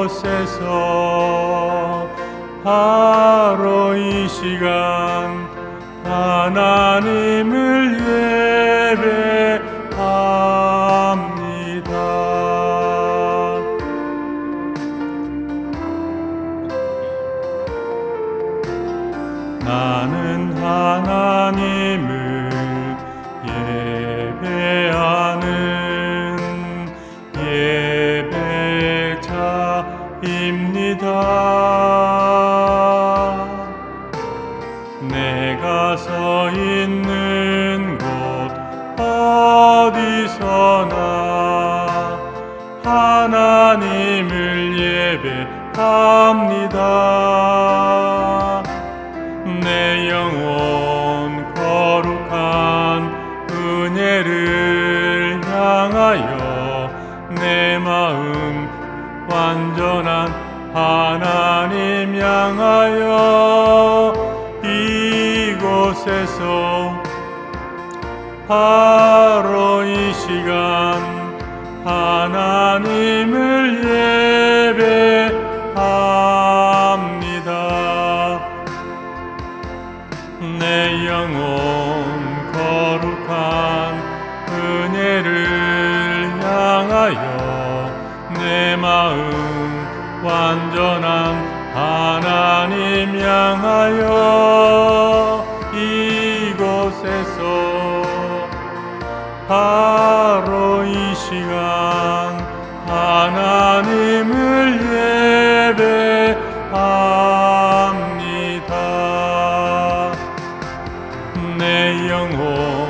곳에서 바로 이 시간 하나님을 예배합니다. 나는 하나님을 예배하는 입니다. 내가 서 있는 곳 어디서나 하나님을 예배합니다. 내 영혼 완전한 하나님 향하여 이곳에서 바로 이 시간 하나님을 예배합니다. 내 영혼 거룩한 완전한 하나님 향하여 이곳에서 바로 이 시간 하나님을 예배합니다. 내 영혼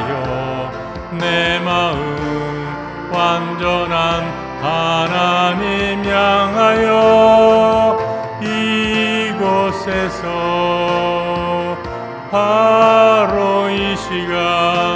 하여 내 마음 완전한 하나님 향하여 이곳에서 바로 이 시간